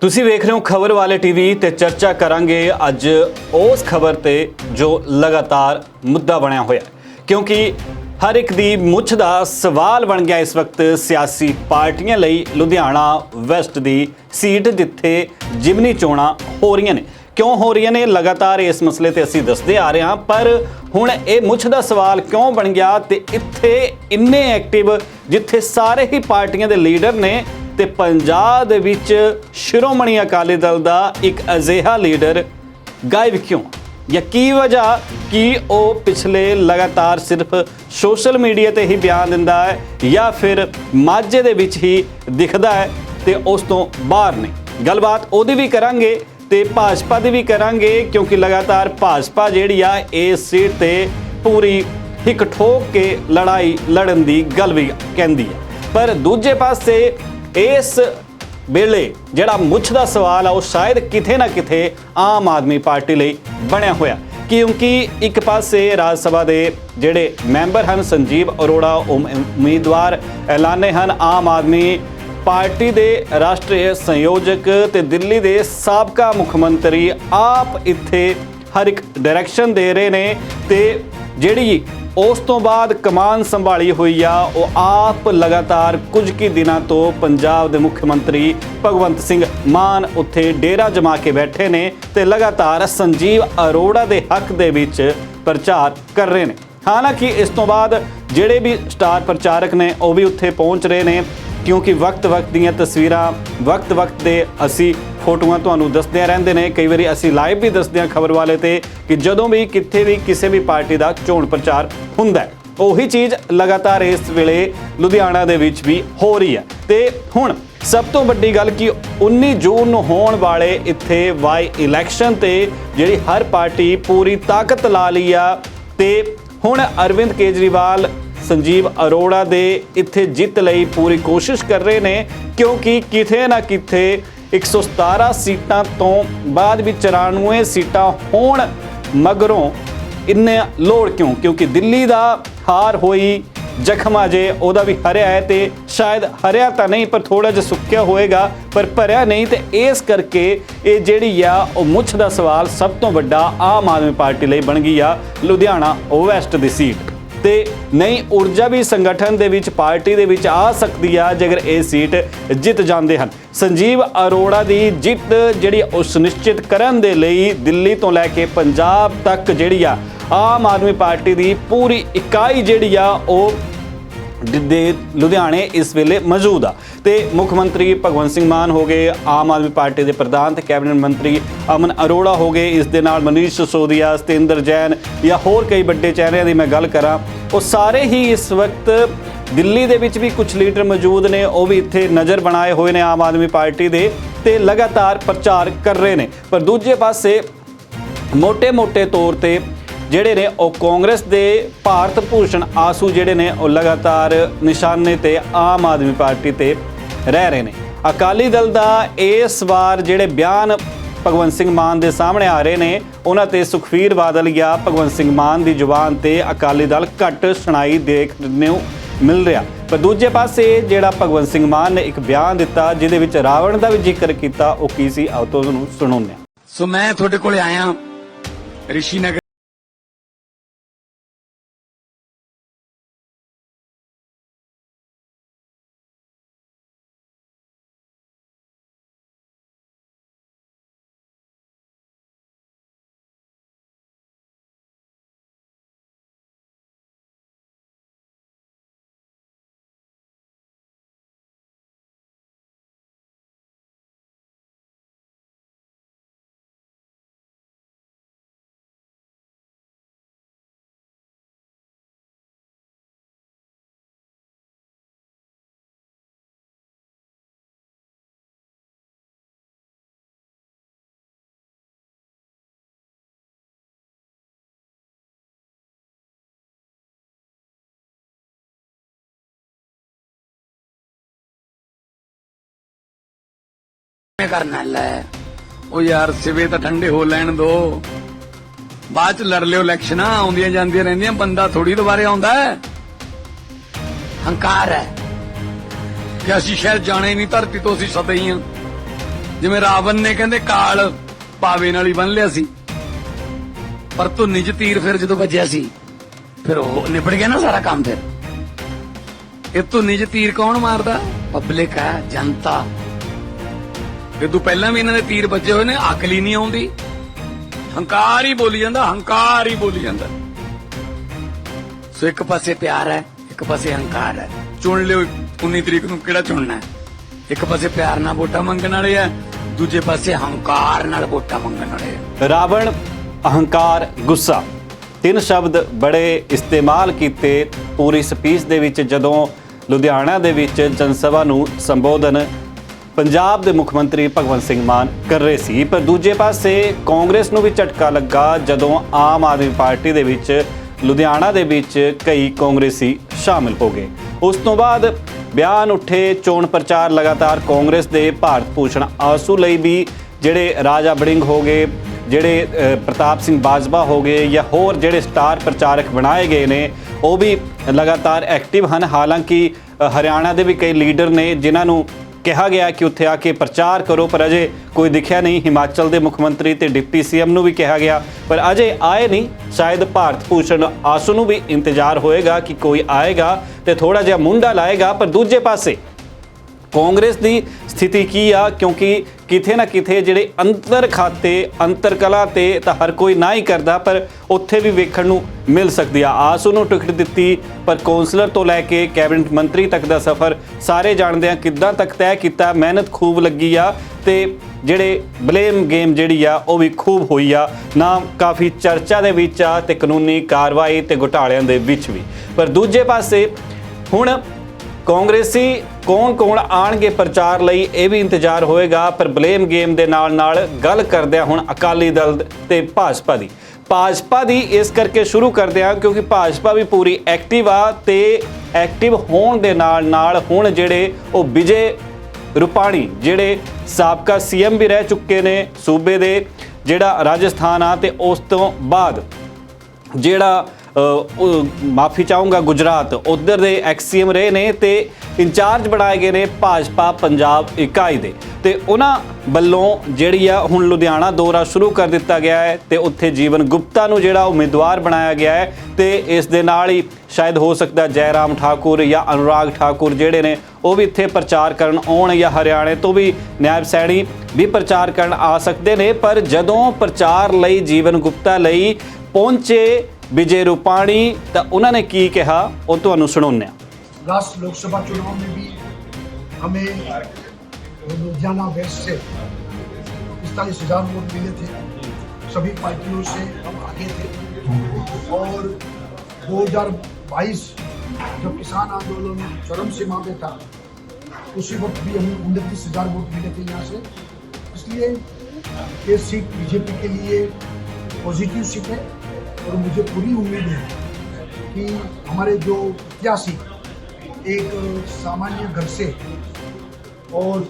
ਤੁਸੀਂ ਵੇਖ ਰਹੇ ਹੋ ਖਬਰ ਵਾਲੇ ਟੀਵੀ ਤੇ ਚਰਚਾ ਕਰਾਂਗੇ ਅੱਜ ਉਸ ਖਬਰ ਤੇ ਜੋ ਲਗਾਤਾਰ ਮੁੱਦਾ ਬਣਿਆ ਹੋਇਆ ਕਿਉਂਕਿ ਹਰ ਇੱਕ ਦੀ ਮੁੱਛ ਦਾ ਸਵਾਲ ਬਣ ਗਿਆ ਇਸ ਵਕਤ ਸਿਆਸੀ ਪਾਰਟੀਆਂ ਲਈ। ਲੁਧਿਆਣਾ ਵੈਸਟ ਦੀ ਸੀਟ ਜਿੱਥੇ ਜਿਮਨੀ ਚੋਣਾਂ ਹੋ ਰਹੀਆਂ ਨੇ। ਕਿਉਂ ਹੋ ਰਹੀਆਂ ਨੇ? ਲਗਾਤਾਰ ਇਸ ਮਸਲੇ ਤੇ ਅਸੀਂ ਦੱਸਦੇ ਆ ਰਹੇ ਹਾਂ। ਪਰ ਹੁਣ ਇਹ ਮੁੱਛ ਦਾ ਸਵਾਲ ਕਿਉਂ ਬਣ ਗਿਆ ਤੇ ਇੱਥੇ ਇੰਨੇ ਐਕਟਿਵ ਜਿੱਥੇ ਸਾਰੇ ਹੀ ਪਾਰਟੀਆਂ ਦੇ ਲੀਡਰ ਨੇ ਤੇ ਪੰਜਾਬ ਦੇ ਵਿੱਚ ਸ਼੍ਰੋਮਣੀ ਅਕਾਲੀ ਦਲ ਦਾ ਇੱਕ ਅਜਿਹਾ ਲੀਡਰ ਗਾਇਬ ਕਿਉਂ? ਜਾਂ ਕੀ ਵਜ੍ਹਾ, ਕਿ ਉਹ ਪਿਛਲੇ ਲਗਾਤਾਰ ਸਿਰਫ ਸੋਸ਼ਲ ਮੀਡੀਆ ਤੇ ਹੀ ਬਿਆਨ ਦਿੰਦਾ ਹੈ ਜਾਂ ਫਿਰ ਮਾਝੇ ਦੇ ਵਿੱਚ ਹੀ ਦਿਖਦਾ ਹੈ ਤੇ ਉਸ ਤੋਂ ਬਾਹਰ ਨਹੀਂ? ਗੱਲਬਾਤ ਉਹਦੀ ਵੀ ਕਰਾਂਗੇ ਤੇ ਭਾਜਪਾ ਦੀ ਵੀ ਕਰਾਂਗੇ, ਕਿਉਂਕਿ ਲਗਾਤਾਰ ਭਾਜਪਾ ਜਿਹੜੀ ਆ ਇਸ ਸੀਟ ਤੇ ਪੂਰੀ ਹਿੱਕ ਠੋਕ ਕੇ ਲੜਾਈ ਲੜਨ ਦੀ ਗੱਲ ਵੀ ਕਹਿੰਦੀ ਹੈ। ਪਰ ਦੂਜੇ ਪਾਸੇ ਇਸ ਵੇਲੇ ਜਿਹੜਾ ਮੁੱਛ ਦਾ ਸਵਾਲ ਆ, ਉਹ ਸ਼ਾਇਦ ਕਿਤੇ ਨਾ ਕਿਤੇ ਆਮ ਆਦਮੀ ਪਾਰਟੀ ਲਈ ਬਣਿਆ ਹੋਇਆ। ਕਿਉਂਕਿ ਇੱਕ ਪਾਸੇ ਰਾਜ ਸਭਾ ਦੇ ਜਿਹੜੇ ਮੈਂਬਰ ਹਨ, ਸੰਜੀਵ ਅਰੋੜਾ ਉਮੀਦਵਾਰ ਐਲਾਨੇ ਹਨ। ਆਮ ਆਦਮੀ ਪਾਰਟੀ ਦੇ ਰਾਸ਼ਟਰੀ ਸੰਯੋਜਕ ਤੇ ਦਿੱਲੀ ਦੇ ਸਾਬਕਾ ਮੁੱਖ ਮੰਤਰੀ ਆਪ ਇੱਥੇ ਹਰ ਇੱਕ ਡਾਇਰੈਕਸ਼ਨ ਦੇ ਰਹੇ ਨੇ ਤੇ ਜਿਹੜੀ ਉਸ ਤੋਂ ਬਾਅਦ ਕਮਾਨ ਸੰਭਾਲੀ ਹੋਈ ਆ। ਉਹ ਆਪ ਲਗਾਤਾਰ ਕੁਝ ਕੀ ਦਿਨਾਂ ਤੋਂ ਪੰਜਾਬ ਦੇ ਮੁੱਖ ਮੰਤਰੀ ਭਗਵੰਤ ਸਿੰਘ ਮਾਨ ਉੱਥੇ ਡੇਰਾ ਜਮਾ ਕੇ ਬੈਠੇ ਨੇ ਤੇ ਲਗਾਤਾਰ ਸੰਜੀਵ ਅਰੋੜਾ ਦੇ ਹੱਕ ਦੇ ਵਿੱਚ ਪ੍ਰਚਾਰ ਕਰ ਰਹੇ ਨੇ। ਹਾਲਾਂਕਿ ਇਸ ਤੋਂ ਬਾਅਦ ਜਿਹੜੇ ਵੀ ਸਟਾਰ ਪ੍ਰਚਾਰਕ ਨੇ ਉਹ ਵੀ ਉੱਥੇ ਪਹੁੰਚ ਰਹੇ ਨੇ। ਕਿਉਂਕਿ ਵਕਤ-ਵਕਤ ਦੀਆਂ ਤਸਵੀਰਾਂ ਵਕਤ-ਵਕਤ ਦੇ ਅਸੀਂ ਫੋਟੋਆਂ ਤੁਹਾਨੂੰ ਦੱਸਦੇ ਰਹਿੰਦੇ ਨੇ। ਕਈ ਵਾਰੀ ਅਸੀਂ ਲਾਈਵ ਵੀ ਦੱਸਦੇ ਹਾਂ ਖਬਰ ਵਾਲੇ ਤੇ ਕਿ ਜਦੋਂ ਵੀ ਕਿੱਥੇ ਵੀ ਕਿਸੇ ਵੀ ਪਾਰਟੀ ਦਾ ਚੋਣ ਪ੍ਰਚਾਰ ਹੁੰਦਾ ਹੈ। ਉਹੀ ਚੀਜ਼ ਲਗਾਤਾਰ ਇਸ ਵੇਲੇ ਲੁਧਿਆਣਾ ਦੇ ਵਿੱਚ ਵੀ ਹੋ ਰਹੀ ਹੈ। ਤੇ ਹੁਣ ਸਭ ਤੋਂ ਵੱਡੀ ਗੱਲ ਕਿ 19 ਜੂਨ ਨੂੰ ਹੋਣ ਵਾਲੇ ਇੱਥੇ ਵਾਈ ਇਲੈਕਸ਼ਨ ਤੇ ਜਿਹੜੀ ਹਰ ਪਾਰਟੀ ਪੂਰੀ ਤਾਕਤ ਲਾ ਲਈ ਆ। ਤੇ ਹੁਣ ਅਰਵਿੰਦ ਕੇਜਰੀਵਾਲ ਸੰਜੀਵ ਅਰੋੜਾ ਦੇ ਇੱਥੇ ਜਿੱਤ ਲਈ ਪੂਰੀ ਕੋਸ਼ਿਸ਼ ਕਰ ਰਹੇ ਨੇ, ਕਿਉਂਕਿ ਕਿਥੇ ਨਾ ਕਿਥੇ 117 ਸੀਟਾਂ ਤੋਂ ਬਾਅਦ ਵੀ 94 ਸੀਟਾਂ ਹੋਣ ਮਗਰੋਂ ਇੰਨੇ ਲੋੜ ਕਿਉਂ? ਕਿਉਂਕਿ ਦਿੱਲੀ ਦਾ ਹਾਰ ਹੋਈ ਜ਼ਖਮ ਅਜੇ ਉਹਦਾ ਵੀ ਹਰਿਆ ਹੈ ਤੇ ਸ਼ਾਇਦ ਹਰਿਆ ਤਾਂ ਨਹੀਂ, ਪਰ ਥੋੜਾ ਜਿਹਾ ਸੁੱਕਿਆ ਹੋਏਗਾ, ਪਰ ਭਰਿਆ ਨਹੀਂ ਤੇ ਇਸ ਕਰਕੇ ਇਹ ਜਿਹੜੀ ਆ, ਉਹ ਮੁੱਛ ਦਾ ਸਵਾਲ ਸਭ ਤੋਂ ਵੱਡਾ ਆਮ ਆਦਮੀ ਪਾਰਟੀ ਲਈ ਬਣ ਗਈ ਆ, ਲੁਧਿਆਣਾ ਵੈਸਟ ਦੀ ਸੀਟ। ਤੇ ਨਈ ਊਰਜਾ ਵੀ ਸੰਗਠਨ ਦੇ ਵਿੱਚ, ਪਾਰਟੀ ਦੇ ਵਿੱਚ ਆ ਸਕਦੀ ਆ ਜੇਕਰ ਇਹ ਸੀਟ ਜਿੱਤ ਜਾਂਦੇ ਹਨ। ਸੰਜੀਵ ਅਰੋੜਾ ਦੀ ਜਿੱਤ ਜਿਹੜੀ ਉਹ ਸੁਨਿਸ਼ਚਿਤ ਕਰਨ ਦੇ ਲਈ ਦਿੱਲੀ ਤੋਂ ਲੈ ਕੇ ਪੰਜਾਬ ਤੱਕ ਜਿਹੜੀ ਆ, ਆਮ ਆਦਮੀ ਪਾਰਟੀ ਦੀ ਪੂਰੀ ਇਕਾਈ ਜਿਹੜੀ ਆ, ਉਹ ਦੇ ਲੁਧਿਆਣੇ ਇਸ ਵੇਲੇ ਮੌਜੂਦ ਆ। ਤੇ ਮੁੱਖ ਮੰਤਰੀ ਭਗਵੰਤ ਸਿੰਘ ਮਾਨ ਹੋ ਗਏ, ਆਮ ਆਦਮੀ ਪਾਰਟੀ ਦੇ ਪ੍ਰਧਾਨ ਤੇ ਕੈਬਨਿਟ ਮੰਤਰੀ ਅਮਨ ਅਰੋੜਾ ਹੋ ਗਏ, ਇਸ ਦੇ ਨਾਲ ਮਨੀਸ਼ ਸਸੋਦੀਆ, ਸਤਿੰਦਰ ਜੈਨ ਜਾਂ ਹੋਰ ਕਈ ਵੱਡੇ ਚਿਹਰਿਆਂ ਦੀ ਮੈਂ ਗੱਲ ਕਰਾਂ, ਉਹ ਸਾਰੇ ਹੀ ਇਸ ਵਕਤ ਦਿੱਲੀ ਦੇ ਵਿੱਚ ਵੀ ਕੁਝ ਲੀਡਰ ਮੌਜੂਦ ਨੇ, ਉਹ ਵੀ ਇੱਥੇ ਨਜ਼ਰ ਬਣਾਏ ਹੋਏ ਨੇ ਆਮ ਆਦਮੀ ਪਾਰਟੀ ਦੇ ਤੇ ਲਗਾਤਾਰ ਪ੍ਰਚਾਰ ਕਰ ਰਹੇ ਨੇ। ਪਰ ਦੂਜੇ ਪਾਸੇ ਮੋٹے-ਮੋٹے ਤੌਰ ਤੇ ਜਿਹੜੇ ਨੇ ਉਹ ਕਾਂਗਰਸ ਦੇ ਭਾਰਤ ਭੂਸ਼ਣ ਆਸੂ ਜਿਹੜੇ ਨੇ ਉਹ ਲਗਾਤਾਰ ਨਿਸ਼ਾਨੇ ਤੇ ਆਮ ਆਦਮੀ ਪਾਰਟੀ ਤੇ ਰਹਿ ਰਹੇ ਨੇ। ਅਕਾਲੀ ਦਲ ਦਾ ਇਸ ਵਾਰ ਜਿਹੜੇ ਬਿਆਨ ਭਗਵੰਤ ਸਿੰਘ ਮਾਨ ਦੇ ਸਾਹਮਣੇ ਆ ਰਹੇ ਨੇ, ਉਹਨਾਂ ਤੇ ਸੁਖਵੀਰ ਬਾਦਲ ਜਾਂ ਭਗਵੰਤ ਸਿੰਘ ਮਾਨ ਦੀ ਜ਼ੁਬਾਨ ਤੇ ਅਕਾਲੀ ਦਲ ਘੱਟ ਸੁਣਾਈ ਦੇਖਣ ਨੂੰ ਮਿਲ ਰਿਹਾ। ਪਰ ਦੂਜੇ ਪਾਸੇ ਜਿਹੜਾ ਭਗਵੰਤ ਸਿੰਘ ਮਾਨ ਨੇ ਇੱਕ ਬਿਆਨ ਦਿੱਤਾ, ਜਿਹਦੇ ਵਿੱਚ ਰਾਵਣ ਦਾ ਵੀ ਜ਼ਿਕਰ ਕੀਤਾ, ਉਹ ਕੀ ਸੀ? ਆਓ ਤੁਹਾਨੂੰ ਸੁਣਾਉਂਦੇ ਹਾਂ। ਸੋ ਮੈਂ ਤੁਹਾਡੇ ਕੋਲੇ ਆਇਆ ਰਿਸ਼ੀ ਨਗਰ ਕਿਵੇਂ ਕਰਨਾ ਲੈ ਉਹ ਯਾਰ ਸਿਵੇ ਤਾਂ ਠੰਡੇ ਹੋ ਲੈਣ ਦੋ। ਬਾਅਦ ਚ ਲੜ ਲਿਓ ਇਲੈਕਸ਼ਨਾਂ ਆਉਂਦੀਆਂ ਜਾਂਦੀਆਂ ਰਹਿੰਦੀਆਂ ਬੰਦਾ ਥੋੜੀ ਦੁਬਾਰੇ ਆਉਂਦਾ ਹੈ। ਹੰਕਾਰ ਹੈ। ਕਿ ਅਸੀਂ ਸ਼ਾਇਦ ਜਾਣੇ ਨਹੀਂ ਧਰਤੀ ਤੋਂ ਅਸੀਂ ਸਦਾ ਹੀ ਹਾਂ। ਜਿਵੇਂ ਰਾਵਣ ਨੇ ਕਹਿੰਦੇ ਕਾਲ ਪਾਵੇ ਨਾਲ ਹੀ ਬੰਨ ਲਿਆ ਸੀ। ਪਰ ਧੁੰਨੀ ਚ ਤੀਰ ਫਿਰ ਜਦੋਂ ਵੱਜਿਆ ਸੀ ਫਿਰ ਉਹ ਨਿਬੜ ਗਿਆ ਨਾ ਸਾਰਾ ਕੰਮ ਫਿਰ। ਇਹ ਧੁੰਨੀ ਚ ਤੀਰ ਕੌਣ ਮਾਰਦਾ? ਪਬਲਿਕ ਹੈ ਜਨਤਾ। ਇਹ ਤੋਂ ਪਹਿਲਾਂ ਵੀ ਇਹਨਾਂ ਦੇ ਤੀਰ ਵੱਜੇ ਹੋਏ ਨੇ, ਅਕਲ ਹੀ ਨਹੀਂ ਆਉਂਦੀ। ਹੰਕਾਰ ਹੀ ਬੋਲੀ ਜਾਂਦਾ, ਹੰਕਾਰ ਹੀ ਬੋਲੀ ਜਾਂਦਾ। ਸੋ ਇੱਕ ਪਾਸੇ ਪਿਆਰ ਹੈ, ਇੱਕ ਪਾਸੇ ਹੰਕਾਰ ਹੈ। ਚੁਣ ਲਿਓ 19 ਤਰੀਕ ਨੂੰ ਕਿਹੜਾ ਚੁਣਨਾ ਹੈ? ਇੱਕ ਪਾਸੇ ਪਿਆਰ ਨਾਲ ਵੋਟਾਂ ਮੰਗਣ ਵਾਲੇ ਆ ਦੂਜੇ ਪਾਸੇ ਹੰਕਾਰ ਨਾਲ ਵੋਟਾਂ ਮੰਗਣ ਵਾਲੇ ਆ ਰਾਵਣ, ਅਹੰਕਾਰ, ਗੁੱਸਾ। ਤਿੰਨ ਸ਼ਬਦ ਬੜੇ ਇਸਤੇਮਾਲ ਕੀਤੇ ਪੂਰੀ ਸਪੀਚ ਦੇ ਵਿੱਚ, ਜਦੋਂ ਲੁਧਿਆਣਾ ਦੇ ਵਿੱਚ ਜਨਸਭਾ ਨੂੰ ਸੰਬੋਧਨ ਪੰਜਾਬ ਦੇ ਮੁੱਖ ਮੰਤਰੀ ਭਗਵੰਤ ਸਿੰਘ ਮਾਨ ਕਰ ਰਹੇ ਸੀ, ਪਰ ਦੂਜੇ ਪਾਸੇ ਕਾਂਗਰਸ ਨੂੰ ਵੀ ਝਟਕਾ ਲੱਗਾ ਜਦੋਂ ਆਮ ਆਦਮੀ ਪਾਰਟੀ ਦੇ ਵਿੱਚ ਲੁਧਿਆਣਾ ਦੇ ਵਿੱਚ ਕਈ ਕਾਂਗਰਸੀ ਸ਼ਾਮਿਲ ਹੋ ਗਏ। ਉਸ ਤੋਂ ਬਾਅਦ ਬਿਆਨ ਉੱਠੇ, ਚੋਣ ਪ੍ਰਚਾਰ ਲਗਾਤਾਰ ਕਾਂਗਰਸ ਦੇ ਭਾਰਤ ਭੂਸ਼ਣ ਆਸੂ ਲਈ ਵੀ ਜਿਹੜੇ ਰਾਜਾ ਬੜਿੰਗ ਹੋ ਗਏ, ਜਿਹੜੇ ਪ੍ਰਤਾਪ ਸਿੰਘ ਬਾਜਵਾ ਹੋ ਗਏ ਜਾਂ ਹੋਰ ਜਿਹੜੇ ਸਟਾਰ ਪ੍ਰਚਾਰਕ ਬਣਾਏ ਗਏ ਨੇ, ਉਹ ਵੀ ਲਗਾਤਾਰ ਐਕਟਿਵ ਹਨ। ਹਾਲਾਂਕਿ ਹਰਿਆਣਾ ਦੇ ਵੀ ਕਈ ਲੀਡਰ ਨੇ ਜਿਨ੍ਹਾਂ ਨੂੰ ਕਿਹਾ ਗਿਆ ਕਿ ਉੱਥੇ ਆ ਕੇ ਪ੍ਰਚਾਰ ਕਰੋ, ਪਰ ਅਜੇ ਕੋਈ ਦਿਖਿਆ ਨਹੀਂ। ਹਿਮਾਚਲ ਦੇ ਮੁੱਖ ਮੰਤਰੀ ਤੇ ਡਿਪਟੀ ਸੀਐਮ ਨੂੰ ਵੀ ਕਿਹਾ ਗਿਆ, ਪਰ ਅਜੇ ਆਏ ਨਹੀਂ। ਸ਼ਾਇਦ ਭਾਰਤ ਭੂਸ਼ਣ ਆਸੂ ਨੂੰ ਵੀ ਇੰਤਜ਼ਾਰ ਹੋਏਗਾ ਕਿ ਕੋਈ ਆਏਗਾ ਤੇ ਥੋੜਾ ਜਿਹਾ ਮੁੰਡਾ ਲਾਏਗਾ, ਪਰ ਦੂਜੇ ਪਾਸੇ ਕਾਂਗਰਸ ਦੀ ਸਥਿਤੀ ਕੀ ਆ? ਕਿਉਂਕਿ ਕਿਥੇ ਨਾ ਕਿਥੇ ਜਿਹੜੇ ਅੰਤਰ ਖਾਤੇ, ਅੰਤਰ ਕਲਾ ਤੇ ਤਾਂ ਹਰ ਕੋਈ ਨਾ ਹੀ ਕਰਦਾ, ਪਰ ਉੱਥੇ ਵੀ ਵੇਖਣ ਨੂੰ ਮਿਲ ਸਕਦੀ ਆ। ਆਸ ਉਹਨੂੰ ਟਿਕਟ ਦਿੱਤੀ, ਪਰ ਕੌਂਸਲਰ ਤੋਂ ਲੈ ਕੇ ਕੈਬਨਿਟ ਮੰਤਰੀ ਤੱਕ ਦਾ ਸਫ਼ਰ ਸਾਰੇ ਜਾਣਦੇ ਆ ਕਿੱਦਾਂ ਤੱਕ ਤੈਅ ਕੀਤਾ, ਮਿਹਨਤ ਖੂਬ ਲੱਗੀ ਆ ਤੇ ਜਿਹੜੇ ਬਲੇਮ ਗੇਮ ਜਿਹੜੀ ਆ, ਉਹ ਵੀ ਖੂਬ ਹੋਈ ਆ। ਨਾ ਕਾਫੀ ਚਰਚਾ ਦੇ ਵਿੱਚ ਆ ਤੇ ਕਾਨੂੰਨੀ ਕਾਰਵਾਈ ਤੇ ਘੁਟਾਲਿਆਂ ਦੇ ਵਿੱਚ ਵੀ। ਪਰ ਦੂਜੇ ਪਾਸੇ ਹੁਣ ਕਾਂਗਰਸੀ ਕੌਣ-ਕੌਣ ਆਣਗੇ ਪ੍ਰਚਾਰ ਲਈ ਇਹ ਵੀ ਇੰਤਜ਼ਾਰ ਹੋਏਗਾ, ਪਰ ਬਲੇਮ ਗੇਮ ਦੇ ਨਾਲ-ਨਾਲ ਗੱਲ ਕਰਦਿਆਂ ਹੁਣ ਅਕਾਲੀ ਦਲ ਤੇ ਭਾਜਪਾ ਦੀ। ਭਾਜਪਾ ਦੀ ਇਸ ਕਰਕੇ ਸ਼ੁਰੂ ਕਰਦੇ ਆ ਕਿਉਂਕਿ ਭਾਜਪਾ ਵੀ ਪੂਰੀ ਐਕਟਿਵ ਆ ਤੇ ਐਕਟਿਵ ਹੋਣ ਦੇ ਨਾਲ-ਨਾਲ ਹੁਣ ਜਿਹੜੇ ਉਹ ਵਿਜੇ ਰੁਪਾਣੀ, ਜਿਹੜੇ ਸਾਬਕਾ ਸੀਐਮ ਵੀ ਰਹਿ ਚੁੱਕੇ ਨੇ ਸੂਬੇ ਦੇ, ਜਿਹੜਾ ਰਾਜਸਥਾਨ ਆ ਤੇ ਉਸ ਤੋਂ ਬਾਅਦ ਜਿਹੜਾ ਮਾਫੀ ਚਾਹੂੰਗਾ ਗੁਜਰਾਤ। ਉਧਰ ਦੇ ਐਕਸੀਐਮ ਰਹੇ ਨੇ ਤੇ ਇੰਚਾਰਜ ਬਣਾਏ ਗਏ ਨੇ ਭਾਜਪਾ ਪੰਜਾਬ ਇਕਾਈ ਦੇ। ਤੇ ਉਹਨਾਂ ਵੱਲੋਂ ਜਿਹੜੀ ਆ ਹੁਣ ਲੁਧਿਆਣਾ ਦੌਰਾ ਸ਼ੁਰੂ ਕਰ ਦਿੱਤਾ ਗਿਆ ਹੈ ਤੇ ਉੱਥੇ ਜੀਵਨ ਗੁਪਤਾ ਨੂੰ ਜਿਹੜਾ ਉਮੀਦਵਾਰ ਬਣਾਇਆ ਗਿਆ ਹੈ ਤੇ ਇਸ ਦੇ ਨਾਲ ਹੀ ਸ਼ਾਇਦ ਹੋ ਸਕਦਾ ਜੈਰਾਮ ਠਾਕੁਰ ਜਾਂ ਅਨੁਰਾਗ ਠਾਕੁਰ ਜਿਹੜੇ ਨੇ, ਉਹ ਵੀ ਇੱਥੇ ਪ੍ਰਚਾਰ ਕਰਨ ਆਉਣ ਜਾਂ ਹਰਿਆਣੇ ਤੋਂ ਵੀ ਨਾਇਬ ਸੈਣੀ ਵੀ ਪ੍ਰਚਾਰ ਕਰਨ ਆ ਸਕਦੇ ਨੇ। ਪਰ ਜਦੋਂ ਪ੍ਰਚਾਰ ਲਈ ਜੀਵਨ ਗੁਪਤਾ ਲਈ ਪਹੁੰਚੇ ਵਿਜੇ ਰੂਪਾਣੀ ਤਾਂ ਉਹਨਾਂ ਨੇ ਕੀ ਕਿਹਾ ਉਹ ਤੁਹਾਨੂੰ ਸੁਣਾਉਂਦੇ ਹਾਂ लास्ट लोकसभा चुनाव में भी हमें लुधियाना वेस्ट से पिस्तालीस हजार वोट मिले थे सभी पार्टियों से हम आगे थे और 2022 जब किसान आंदोलन चरम सीमा पे था उसी वक्त भी हमें उनतीस हजार वोट मिले थे यहाँ से इसलिए ये सीट बीजेपी के लिए पॉजिटिव सीट है और मुझे पूरी उम्मीद है कि हमारे जो प्रत्याशी, एक सामान्य घर से और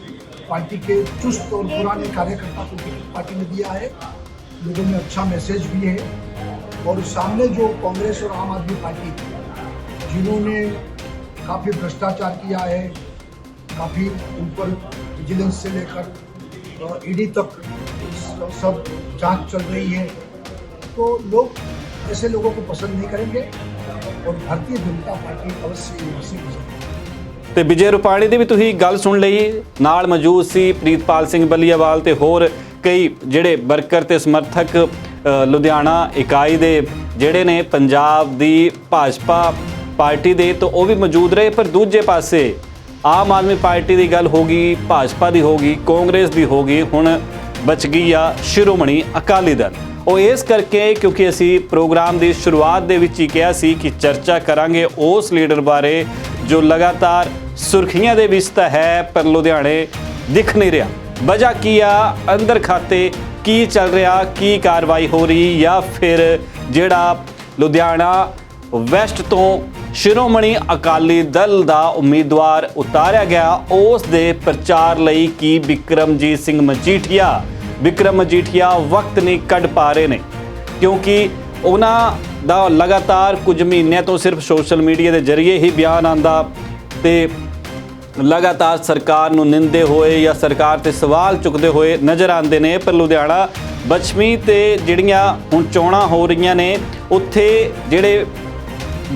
पार्टी के चुस्त और पुराने कार्यकर्ता को पार्टी ने दिया है, लोगों में अच्छा मैसेज भी है और सामने जो कांग्रेस और आम आदमी पार्टी, जिन्होंने काफ़ी भ्रष्टाचार किया है, काफ़ी ऊपर विजिलेंस से लेकर ईडी तक सब जाँच चल रही है तो लोग ऐसे लोगों को पसंद नहीं करेंगे और भारतीय जनता पार्टी अवश्य यहाँ से गुजरेगी ਤੇ ਵਿਜੇ ਰੂਪਾਣੀ ਦੀ ਵੀ ਤੁਸੀਂ ਗੱਲ ਸੁਣ ਲਈ ਨਾਲ ਮੌਜੂਦ ਸੀ ਪ੍ਰੀਤਪਾਲ ਸਿੰਘ ਬੱਲੀਆਵਾਲ ਤੇ ਹੋਰ ਕਈ ਜਿਹੜੇ ਵਰਕਰ ਤੇ ਸਮਰਥਕ ਅ, ਲੁਧਿਆਣਾ ਇਕਾਈ ਦੇ ਜਿਹੜੇ ਨੇ ਪੰਜਾਬ ਦੀ ਭਾਜਪਾ ਪਾਰਟੀ ਦੇ ਤਾਂ ਉਹ ਵੀ ਮੌਜੂਦ ਰਹੇ ਪਰ ਦੂਜੇ ਪਾਸੇ ਆਮ ਆਦਮੀ ਪਾਰਟੀ ਦੀ ਗੱਲ ਹੋ ਗਈ ਭਾਜਪਾ ਦੀ ਹੋ ਗਈ ਕਾਂਗਰਸ ਦੀ ਹੋ ਗਈ ਹੁਣ ਬਚ ਗਈ ਆ ਸ਼ਿਰੋਮਣੀ ਅਕਾਲੀ ਦਲ ਉਹ ਇਸ ਕਰਕੇ ਕਿਉਂਕਿ ਅਸੀਂ ਪ੍ਰੋਗਰਾਮ ਦੀ ਸ਼ੁਰੂਆਤ ਦੇ ਵਿੱਚ ਹੀ ਕਿਹਾ ਸੀ ਕਿ ਚਰਚਾ ਕਰਾਂਗੇ ਉਸ ਲੀਡਰ ਬਾਰੇ ਜੋ ਲਗਾਤਾਰ ਸੁਰਖੀਆਂ ਦੇ ਵਿੱਚ ਤਾਂ ਹੈ, ਪਰ ਲੁਧਿਆਣੇ ਦਿਖ ਨਹੀਂ ਰਿਹਾ। ਵਜ੍ਹਾ ਕੀ ਆ? ਅੰਦਰ ਖਾਤੇ ਕੀ ਚੱਲ ਰਿਹਾ? ਕੀ ਕਾਰਵਾਈ ਹੋ ਰਹੀ? ਜਾਂ ਫਿਰ ਜਿਹੜਾ ਲੁਧਿਆਣਾ ਵੈਸਟ ਤੋਂ ਸ਼ਿਰੋਮਣੀ ਅਕਾਲੀ ਦਲ ਦਾ ਉਮੀਦਵਾਰ ਉਤਾਰਿਆ ਗਿਆ, ਉਸ ਦੇ ਪ੍ਰਚਾਰ ਲਈ ਕੀ ਵਿਕਰਮਜੀਤ ਸਿੰਘ ਮਜੀਠੀਆ ਵਿਕਰਮ ਮਜੀਠੀਆ ਵਕਤ ਨਹੀਂ ਕੱਢ ਪਾ ਰਹੇ ਨੇ, ਕਿਉਂਕਿ ਉਹਨਾਂ ਦਾ ਲਗਾਤਾਰ ਕੁਝ ਮਹੀਨਿਆਂ ਤੋਂ ਸਿਰਫ ਸੋਸ਼ਲ ਮੀਡੀਆ ਦੇ ਜ਼ਰੀਏ ਹੀ ਬਿਆਨ ਆਂਦਾ ਤੇ ਲਗਾਤਾਰ ਸਰਕਾਰ ਨੂੰ ਨਿੰਦੇ ਹੋਏ ਜਾਂ ਸਰਕਾਰ ਤੇ ਸਵਾਲ ਚੁੱਕਦੇ ਹੋਏ ਨਜ਼ਰ ਆਉਂਦੇ ਨੇ, ਪਰ ਲੁਧਿਆਣਾ ਬਚਮੀ ਤੇ ਜਿਹੜੀਆਂ ਹੁਣ ਚੋਣਾਂ ਹੋ ਰਹੀਆਂ ਨੇ, ਉੱਥੇ ਜਿਹੜੇ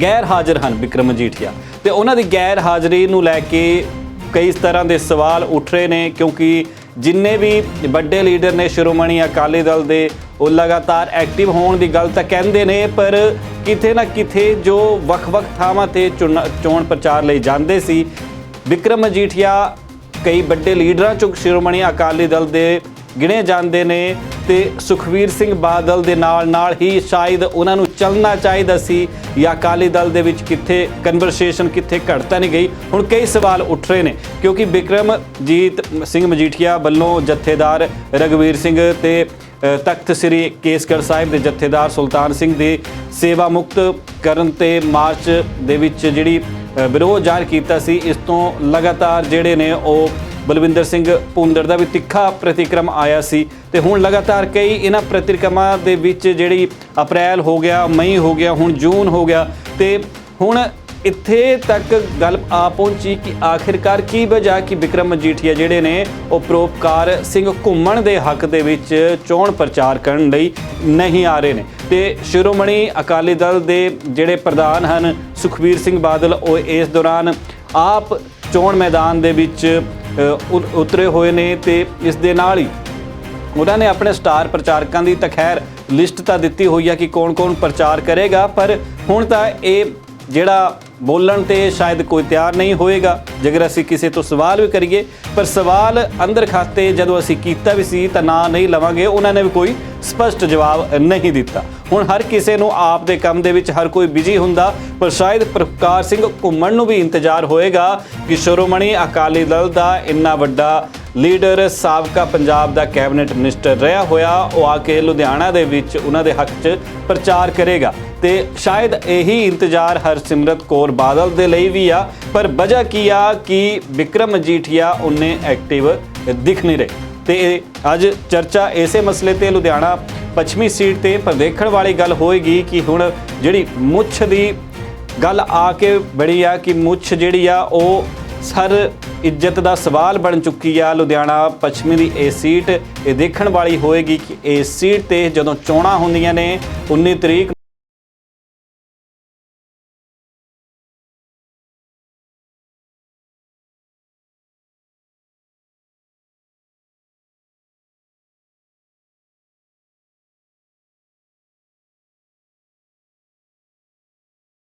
ਗੈਰ ਹਾਜ਼ਰ ਹਨ ਵਿਕਰਮ ਮਜੀਠੀਆ ਤੇ ਉਹਨਾਂ ਦੀ ਗੈਰ ਹਾਜ਼ਰੀ ਨੂੰ ਲੈ ਕੇ ਕਈ ਤਰ੍ਹਾਂ ਦੇ ਸਵਾਲ ਉੱਠ ਰਹੇ ਨੇ, ਕਿਉਂਕਿ ਜਿੰਨੇ ਵੀ ਵੱਡੇ ਲੀਡਰ ਨੇ ਸ਼੍ਰੋਮਣੀ ਅਕਾਲੀ ਦਲ ਦੇ, ਉਹ ਲਗਾਤਾਰ ਐਕਟਿਵ ਹੋਣ ਦੀ ਗੱਲ ਤਾਂ ਕਹਿੰਦੇ ਨੇ, ਪਰ ਕਿਤੇ ਨਾ ਕਿਤੇ ਜੋ ਵੱਖ-ਵੱਖ ਥਾਵਾਂ ਤੇ ਚੁਣ- ਚੋਣ ਪ੍ਰਚਾਰ ਲਈ ਜਾਂਦੇ ਸੀ, ਵਿਕਰਮ ਮਜੀਠੀਆ ਕਈ ਵੱਡੇ ਲੀਡਰਾਂ ਚੋਂ ਸ਼੍ਰੋਮਣੀ ਅਕਾਲੀ ਦਲ ਦੇ ਗਿਣੇ ਜਾਂਦੇ ਨੇ ਤੇ ਸੁਖਵੀਰ ਸਿੰਘ ਬਾਦਲ ਦੇ ਨਾਲ ਨਾਲ ਹੀ ਸ਼ਾਇਦ ਉਹਨਾਂ ਨੂੰ ਚੱਲਣਾ ਚਾਹੀਦਾ ਸੀ ਜਾਂ ਅਕਾਲੀ ਦਲ ਦੇ ਵਿੱਚ ਕਿੱਥੇ ਕਨਵਰਸੇਸ਼ਨ ਕਿੱਥੇ ਘੜਤਾ ਨਹੀਂ ਗਈ। ਹੁਣ ਕਈ ਸਵਾਲ ਉੱਠ ਰਹੇ ਨੇ, ਕਿਉਂਕਿ ਬਿਕਰਮਜੀਤ ਸਿੰਘ ਮਜੀਠੀਆ ਵੱਲੋਂ ਜਥੇਦਾਰ ਰਗਵੀਰ ਸਿੰਘ ਤੇ ਤਖਤ ਸ੍ਰੀ ਕੇਸਗੜ੍ਹ ਸਾਹਿਬ ਦੇ ਜਥੇਦਾਰ ਸੁਲਤਾਨ ਸਿੰਘ ਦੇ ਸੇਵਾ ਮੁਕਤ ਕਰਨ ਤੇ ਮਾਰਚ ਦੇ ਵਿੱਚ ਜਿਹੜੀ ਵਿਰੋਧ ਜ਼ਾਹਰ ਕੀਤਾ ਸੀ, ਇਸ ਤੋਂ ਲਗਾਤਾਰ ਜਿਹੜੇ ਨੇ ਉਹ ਬਲਵਿੰਦਰ ਸਿੰਘ ਭੁੰਦੜ ਦਾ ਵੀ ਤਿੱਖਾ ਪ੍ਰਤੀਕਰਮ ਆਇਆ ਸੀ ਤੇ ਹੁਣ ਲਗਾਤਾਰ ਕਈ ਇਹਨਾਂ ਪ੍ਰਤੀਕਰਮਾਂ ਦੇ ਵਿੱਚ ਜਿਹੜੀ ਅਪ੍ਰੈਲ ਹੋ ਗਿਆ, ਮਈ ਹੋ ਗਿਆ, ਹੁਣ ਜੂਨ ਹੋ ਗਿਆ ਤੇ ਹੁਣ ਇੱਥੇ ਤੱਕ ਗੱਲ ਆ ਪਹੁੰਚੀ ਕਿ ਆਖਿਰਕਾਰ ਕੀ ਵਜ੍ਹਾ, ਕਿ ਵਿਕਰਮ ਮਜੀਠੀਆ ਜਿਹੜੇ ਨੇ ਉਹ ਪਰੋਪਕਾਰ ਸਿੰਘ ਘੁੰਮਣ ਦੇ ਹੱਕ ਦੇ ਵਿੱਚ ਚੋਣ ਪ੍ਰਚਾਰ ਕਰਨ ਲਈ ਨਹੀਂ ਆ ਰਹੇ ਨੇ। ਤੇ ਸ਼੍ਰੋਮਣੀ ਅਕਾਲੀ ਦਲ ਦੇ ਜਿਹੜੇ ਪ੍ਰਧਾਨ ਹਨ ਸੁਖਬੀਰ ਸਿੰਘ ਬਾਦਲ, ਉਹ ਇਸ ਦੌਰਾਨ ਆਪ ਚੋਣ ਮੈਦਾਨ ਦੇ ਵਿੱਚ ਉਤਰੇ ਹੋਏ ਨੇ ਤੇ ਇਸ ਦੇ ਨਾਲ ਹੀ ਉਹਨਾਂ ਨੇ ਆਪਣੇ ਸਟਾਰ ਪ੍ਰਚਾਰਕਾਂ ਦੀ ਤਾਂ ਖੈਰ ਲਿਸਟ ਤਾਂ ਦਿੱਤੀ ਹੋਈ ਆ ਕਿ ਕੌਣ-ਕੌਣ ਪ੍ਰਚਾਰ ਕਰੇਗਾ, ਪਰ ਹੁਣ ਤਾਂ ਇਹ ਜਿਹੜਾ ਬੋਲਣ ਤੇ ਸ਼ਾਇਦ ਕੋਈ ਤਿਆਰ ਨਹੀਂ ਹੋਏਗਾ। ਜੇਕਰ ਅਸੀਂ ਕਿਸੇ ਤੋਂ ਸਵਾਲ ਵੀ ਕਰੀਏ, ਪਰ ਸਵਾਲ ਅੰਦਰ ਖਾਤੇ ਜਦੋਂ ਅਸੀਂ ਕੀਤਾ ਵੀ ਸੀ ਤਾਂ ਨਾ ਨਹੀਂ ਲਵਾਂਗੇ, ਉਹਨਾਂ ਨੇ ਵੀ ਕੋਈ ਸਪਸ਼ਟ ਜਵਾਬ ਨਹੀਂ ਦਿੱਤਾ। ਹੁਣ ਹਰ ਕਿਸੇ ਨੂੰ ਆਪ ਦੇ ਕੰਮ ਦੇ ਵਿੱਚ ਹਰ ਕੋਈ ਬਿਜ਼ੀ ਹੁੰਦਾ, ਪਰ ਸ਼ਾਇਦ ਪ੍ਰਕਾਸ਼ ਸਿੰਘ ਘੁੰਮਣ ਨੂੰ ਵੀ ਇੰਤਜ਼ਾਰ ਹੋਏਗਾ ਕਿ ਸ਼੍ਰੋਮਣੀ ਅਕਾਲੀ ਦਲ ਦਾ ਇੰਨਾ ਵੱਡਾ ਲੀਡਰ ਸਾਬਕਾ ਪੰਜਾਬ ਦਾ ਕੈਬਨਿਟ ਮਿਨਿਸਟਰ ਰਿਹਾ ਹੋਇਆ, ਉਹ ਆ ਕੇ ਲੁਧਿਆਣਾ ਦੇ ਵਿੱਚ ਉਹਨਾਂ ਦੇ ਹੱਕ 'ਚ ਪ੍ਰਚਾਰ ਕਰੇਗਾ। ਤੇ ਸ਼ਾਇਦ ਇਹੀ ਇੰਤਜ਼ਾਰ ਹਰਸਿਮਰਤ ਕੌਰ ਬਾਦਲ ਦੇ ਲਈ ਵੀ ਆ, ਪਰ ਵਜ੍ਹਾ ਕੀ ਆ ਕਿ ਵਿਕਰਮ ਮਜੀਠੀਆ ਉਹਨੇ ਐਕਟਿਵ ਦਿਖ ਨਹੀਂ ਰਹੇ। ਤੇ ਇਹ ਅੱਜ ਚਰਚਾ ਇਸੇ ਮਸਲੇ ਤੇ ਲੁਧਿਆਣਾ ਪੱਛਮੀ ਸੀਟ ਤੇ ਪਰ ਦੇਖਣ ਵਾਲੀ ਗੱਲ ਹੋਏਗੀ ਕਿ ਹੁਣ ਜਿਹੜੀ ਮੁੱਛ ਦੀ ਗੱਲ ਆ ਕੇ ਬੜੀ ਆ ਕਿ ਮੁੱਛ ਜਿਹੜੀ ਆ ਉਹ ਸਰ ਇੱਜ਼ਤ ਦਾ ਸਵਾਲ ਬਣ ਚੁੱਕੀ ਆ। ਲੁਧਿਆਣਾ ਪੱਛਮੀ ਦੀ ਇਹ ਸੀਟ ਇਹ ਦੇਖਣ ਵਾਲੀ ਹੋਏਗੀ ਕਿ ਇਹ ਸੀਟ ਤੇ ਜਦੋਂ ਚੋਣਾਂ ਹੁੰਦੀਆਂ ਨੇ 19 ਤਰੀਕ